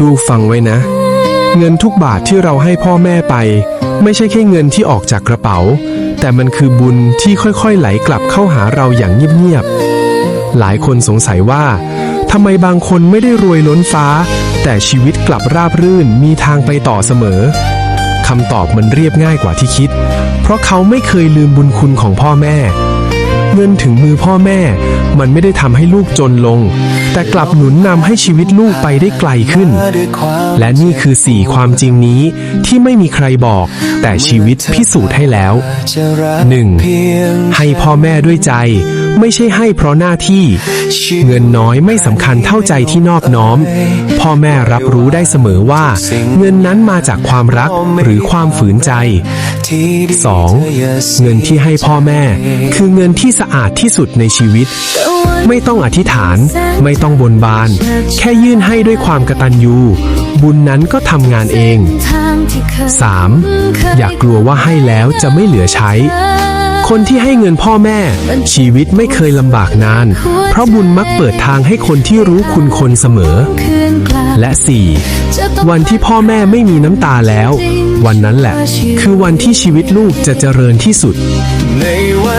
ลูกๆฟังไว้นะ เงินทุกบาทที่เราให้พ่อแม่ไป ไม่ใช่แค่เงินที่ออกจากกระเป๋า แต่มันคือบุญที่ค่อยๆไหลกลับเข้าหาเราอย่างเงียบๆหลายคนสงสัยว่าทำไมบางคนไม่ได้รวยล้นฟ้า แต่ชีวิตกลับราบรื่นมีทางไปต่อเสมอคำตอบมันเรียบง่ายกว่าที่คิด เพราะเขาไม่เคยลืมบุญคุณของพ่อแม่ เงินถึงมือพ่อแม่ มันไม่ได้ทำให้ลูกจนลง แต่กลับหนุนนำให้ชีวิตลูกไปได้ไกลขึ้น และนี่คือสี่ความจริงนี้ที่ไม่มีใครบอก แต่ชีวิตพิสูจน์ให้แล้วหนึ่งให้พ่อแม่ด้วยใจ ไม่ใช่ให้เพราะหน้าที่ เงินน้อยไม่สำคัญเท่าใจที่นอบน้อม พ่อแม่รับรู้ได้เสมอว่า เงินนั้นมาจากความรักหรือความฝืนใจ 2. เงินที่ให้พ่อแม่ คือเงินที่สะอาดที่สุดในชีวิต ไม่ต้องอธิษฐาน ไม่ต้องบนบาน แค่ยื่นให้ด้วยความกระตัญญูบุญนั้นก็ทำงานเอง 3. อย่ากลัวว่าให้แล้วจะไม่เหลือใช้ คนที่ให้เงินพ่อแม่ ชีวิตไม่เคยลำบากนาน เพราะบุญมักเปิดทางให้คนที่รู้คุณคนเสมอ และ 4. วันที่พ่อแม่ไม่มีน้ำตาแล้ว วันนั้นแหละ คือวันที่ชีวิตลูกจะเจริญที่สุดในวั